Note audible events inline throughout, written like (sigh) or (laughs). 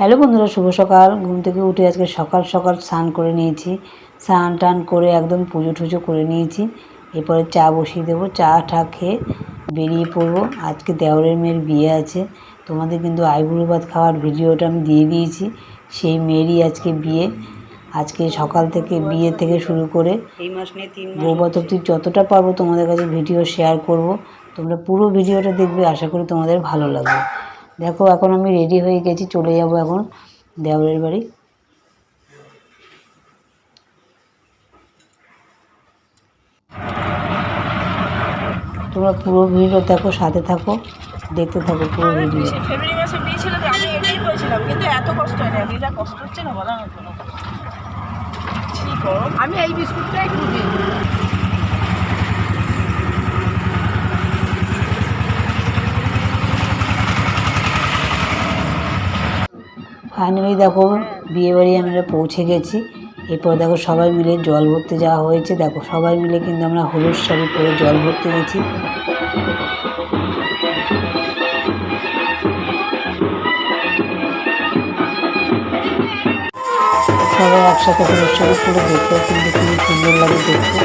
Hello বন্ধুরা শুভ সকাল। ঘুম থেকে উঠে আজকে সকাল সকাল স্নান করে নিয়েছি। স্নান টান করে একদম পুজো টুজো করে নিয়েছি। এরপরে চা বসিয়ে দেবো। চা টা খেয়ে বেরিয়ে পড়ব। আজকে দেওরের মেয়ের বিয়ে আছে। তোমাদের কিন্তু আইবুড়ো ভাত খাওয়ার ভিডিওটা আমি দিয়ে দিয়েছি। সেই মেয়েরই আজকে বিয়ে। আজকে সকাল থেকে বিয়ে থেকে শুরু করে এই মাস নিয়ে তিন মাস বৌবাত অব্দি যতটা পারব তোমাদের কাছে ভিডিও শেয়ার করব। তোমরা পুরো ভিডিওটা দেখবে। আশা করি তোমাদের ভালো লাগবে। দেখো এখন আমি রেডি হয়ে গেছি চলে যাব এখন দেওরের বাড়ি। তোমরা পুরো ভিডিও দেখো সাথে থাকো দেখতে থাকো পুরো ভিডিও। ফেব্রুয়ারি মাসে বিয়ে ছিল আমি এটাই বলছিলাম কিন্তু এত কষ্ট হয় না বিয়েটা কষ্ট হচ্ছে না বলার মতো না। ছি গরম আমি এই বিস্কুটটাই খুঁজি। ফাইনালি দেখো বিয়ে বাড়ি আমরা পৌঁছে গেছি। এরপর দেখো সবাই মিলে জল ভরতে যাওয়া হয়েছে। দেখো সবাই মিলে কিন্তু আমরা হলুদ শাড়ি পরে জল ভরতে গেছি। সবাই একসাথে হলুদ শাড়ি পরে দেখতে কিন্তু খুবই সুন্দর লাগে দেখতে।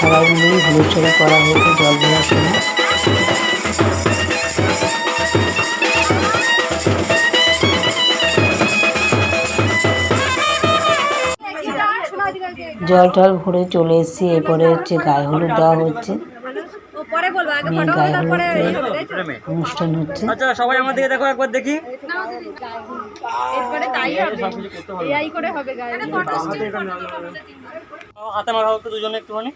সবাই মিলেই হলুদ শাড়ি করা হয়েছে জল ভরার সময়। জল টল ভরে চলে এসেছি। এরপরে হচ্ছে গায়ে হলুদ দেওয়া হচ্ছে। মেয়ে গায়ে হলুদ অনুষ্ঠান হচ্ছে। আচ্ছা সবাই আমার দিকে দেখো একবার দেখি। হাতে মাখাও একটু দুজনে একটুখানি।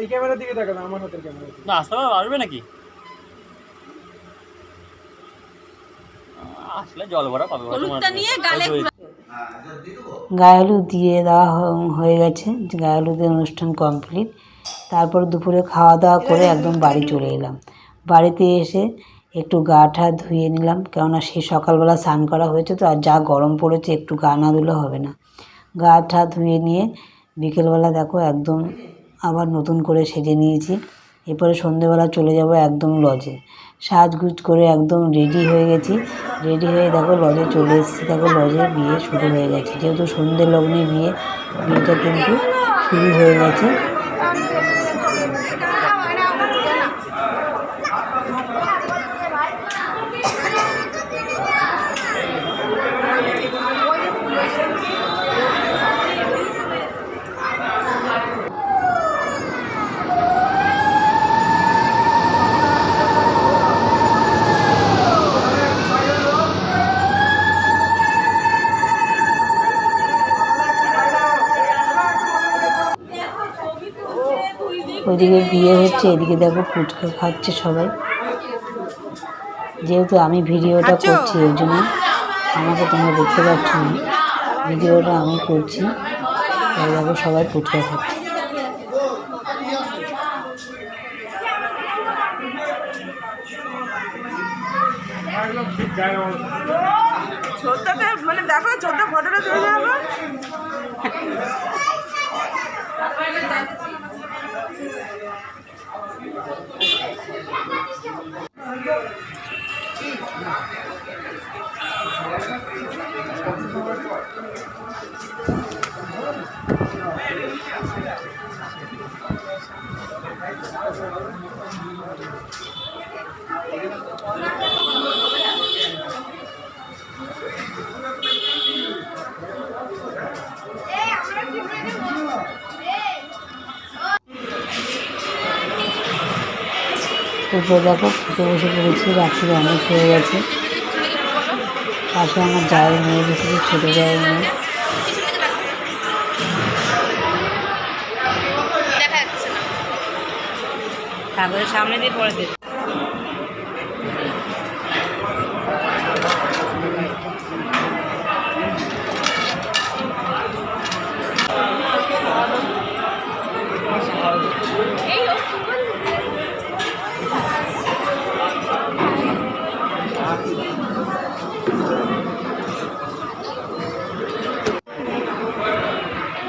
এই ক্যামেরার দিকে তাকান আমার হাতের ক্যামেরা। না আসতে পারবে নাকি? আসলে জল ভরা পাবে গায়ে হলুদ দিয়ে দেওয়া হ- হয়ে গেছে। গায়ে হলুদের অনুষ্ঠান কমপ্লিট। তারপর দুপুরে খাওয়া দাওয়া করে একদম বাড়ি চলে এলাম। বাড়িতে এসে একটু গা ঠা ধুয়ে নিলাম কেননা সে সকালবেলা স্নান করা হয়েছে তো আর যা গরম পড়েছে একটু গা না ধুলে হবে না। গা ঠা ধুয়ে নিয়ে বিকেলবেলা দেখো একদম আবার নতুন করে সেজে নিয়েছি। এরপরে সন্ধেবেলা চলে যাব একদম লজে। সাজগুজ করে একদম রেডি হয়ে গেছি। রেডি হয়ে দেখো লজে চলে এসেছি। দেখো লজে বিয়ে শুরু হয়ে গেছে। যেহেতু সন্ধ্যে লগ্নে বিয়ে, বিয়েটা কিন্তু শুরু হয়ে গেছে। ওইদিকে বিয়ে হচ্ছে এদিকে দেখো ফুচকা খাচ্ছে সবাই। যেহেতু আমি ভিডিওটা করছি ওই জন্য আমাকে তোমরা দেখতে পাচ্ছ না। ভিডিওটা আমি করছি দেখো সবাই ফুচকা খাচ্ছে। মানে দেখো ছোট্ট ফটোটা যাব ี่ยว এরপর দেখো খেতে বসে পড়েছি রাত্রি অনেক হয়ে গেছে। পাশে আমার জায়ের মেয়ে বসেছে ছোটো জায়ের মেয়ে। তারপরে সামনে দিয়ে পরে দেবে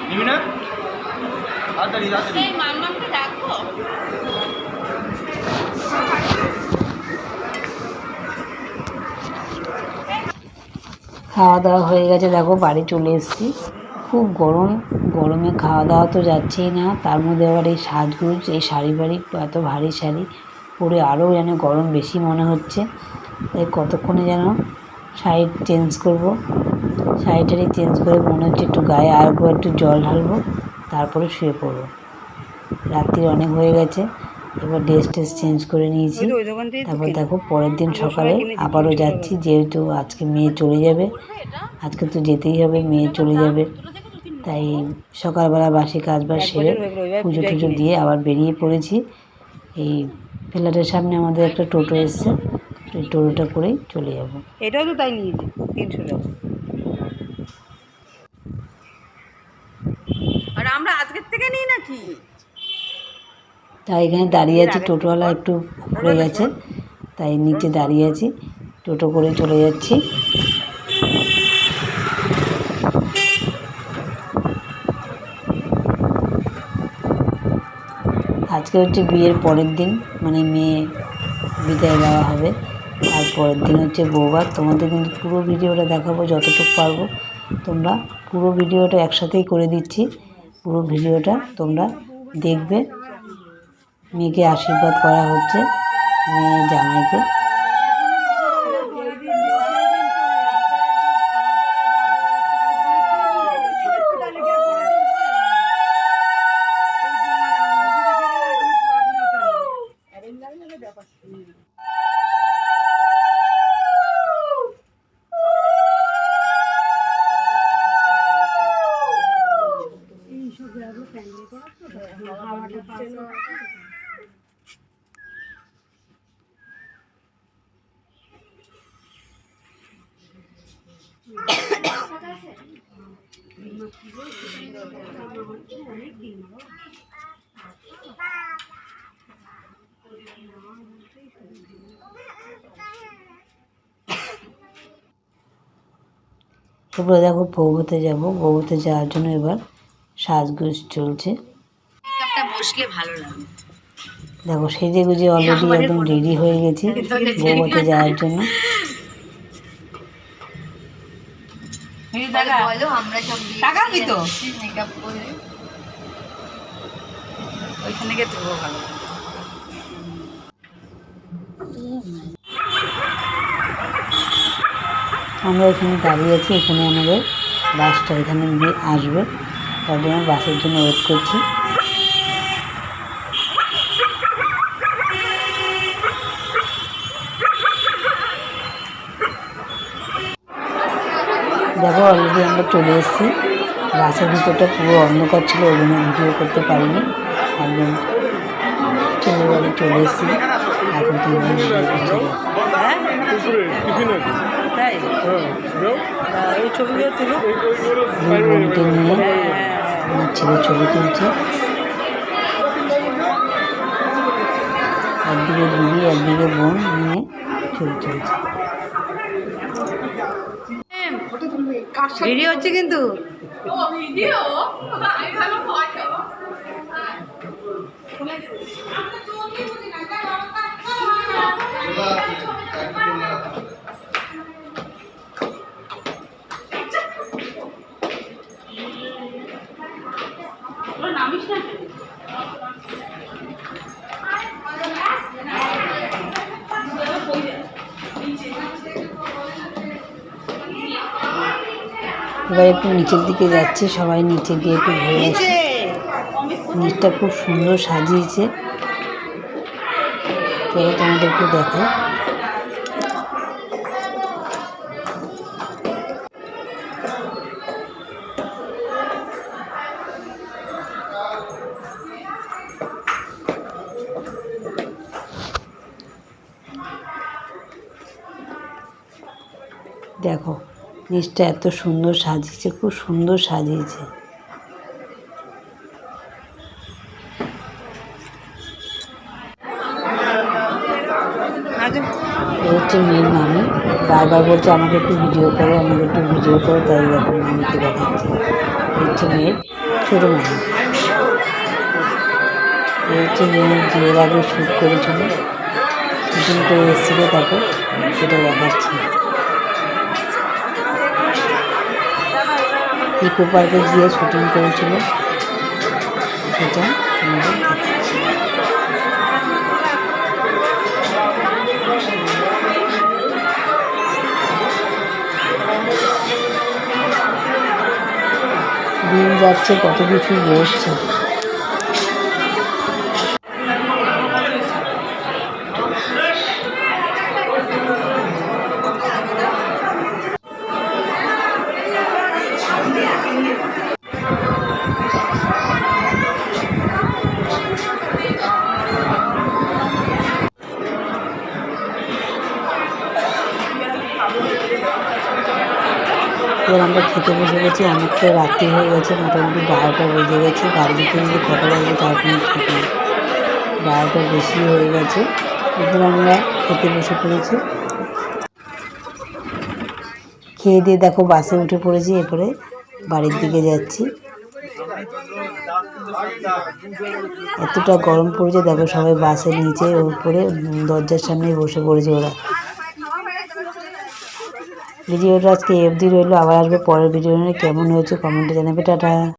নিবি না তাড়াতাড়ি তাড়াতাড়ি মামাকে ডাকবো খাওয়া দাওয়া হয়ে গেছে। দেখো, বাড়ি চলে এসেছি। খুব গরম। গরমে খাওয়া দাওয়া তো যাচ্ছেই না। তার মধ্যে আবার এই সাজগোজ, এই শাড়ি বাড়ি এত ভারী শাড়ি। পরে আরও যেন গরম বেশি মনে হচ্ছে। তাই কতক্ষণে যেন শাড়ি চেঞ্জ করব। শাড়িটারি চেঞ্জ করে মনে হচ্ছে একটু গায়ে আর একটু জল ঢালবো, তারপরে শুয়ে পড়ব। রাত্রি অনেক হয়ে গেছে। এবার ড্রেস ট্রেস চেঞ্জ করে নিয়েছি। তারপর দেখো পরের দিন সকালে আবারও যাচ্ছি যেহেতু আজকে মেয়ে চলে যাবে। আজকে তো যেতেই হবে মেয়ে চলে যাবে। তাই সকালবেলা বাসি কাজ বাজ সেরে পুজো টুজো দিয়ে আবার বেরিয়ে পড়েছি। এই ফ্ল্যাটের সামনে আমাদের একটা টোটো এসছে এই টোটোটা করেই চলে যাব। এটাও তো তাই নিয়েছে তিনশো টাকা। আর আমরা আজকের থেকে নিই নাকি? তাই এখানে দাঁড়িয়ে আছি টোটোওয়ালা একটু ঘুরে গেছে তাই নিচে দাঁড়িয়ে আছি টোটো করে চলে যাচ্ছি। আজকে হচ্ছে বিয়ের পরের দিন মানে মেয়ে বিদায় দেওয়া হবে। আর পরের দিন হচ্ছে বৌভাত। তোমাদের কিন্তু পুরো ভিডিওটা দেখাবো যতটুকু পারব। তোমরা পুরো ভিডিওটা একসাথেই করে দিচ্ছি। পুরো ভিডিওটা তোমরা দেখবে। মেয়েকে আশীর্বাদ করা হচ্ছে মেয়ে জামাইকে। এরপরে দেখো বৌভাতে যাব। বৌভাতে যাওয়ার জন্য এবার সাজগোজ চলছে। দেখো সেজে গুজে অলরেডি একদম রেডি হয়ে। গেছি (laughs) বৌভাতে যাওয়ার জন্য। বলো আমরা সব টাকা তো? মেকআপ করে। ওইখানে গিয়ে তুলবো ভালো। আমরা এখানে দাঁড়িয়ে আছি এখানে আমাদের বাসটা এখানে আসবে। তার জন্য বাসের জন্য ওয়েট করছি। দেখো অলরেডি আমরা চলে এসেছি। বাসের ভিতরটা পুরো অন্ধকার ছিল ওই জন্য ভিডিও করতে পারিনি। একদম চলে বাড়ি চলে এসেছি। এখন তো হ্যাঁ? হ্যাঁ। আমার ছেলে ছবি তুলছে। একদিকে দিদি একদিকে বোন নিয়ে ছবি তুলছে। ভিডিও হচ্ছে কিন্তু। এবার একটু নিচের দিকে যাচ্ছে, সবাই নিচে গিয়ে একটু ঘুরে আসি নিচটা খুব সুন্দর সাজিয়েছে। চলো তোমাদের একটু নিচটা এত সুন্দর সাজিয়েছে, খুব সুন্দর সাজিয়েছে। হচ্ছে মেয়ের মামি। বারবার বলছে, আমাকে একটু ভিডিও করো, আমাকে একটু ভিডিও করো। তাই দেখো মামিকে দেখাচ্ছে। হচ্ছে মেয়ের ছোটো মামি। এই হচ্ছে মেয়ের বিয়ের আগে শ্যুট করেছিল। শুটিং করে এসেছিল তারপর সেটা দেখাচ্ছি। ইকো পার্কে গিয়ে শুটিং করেছিল। সেটা দিন যাচ্ছে কত কিছু বেরোচ্ছে এবার আমরা খেতে বসে গেছি অনেকটা রাত্রি হয়ে গেছে মোটামুটি বারোটা বেজে গেছে। বাড়ি যেতে যেতে কটা বাজবে তার কোনো ঠিক নেই। বারোটা বেশি হয়ে গেছে। এবার আমরা খেতে বসে পড়েছি। খেয়ে দিয়ে দেখো বাসে উঠে পড়েছি এরপরে বাড়ির দিকে যাচ্ছি। এতটা গরম পড়েছে দেখো সবাই বাসের নিচে উম, দরজার সামনেই বসে পড়েছে ওরা। ভিডিওটা আজকে এফ দি রইল, আবার আসবে পরের ভিডিও নিয়ে। কেমন হয়েছে কমেন্টে জানাবে, টাটা।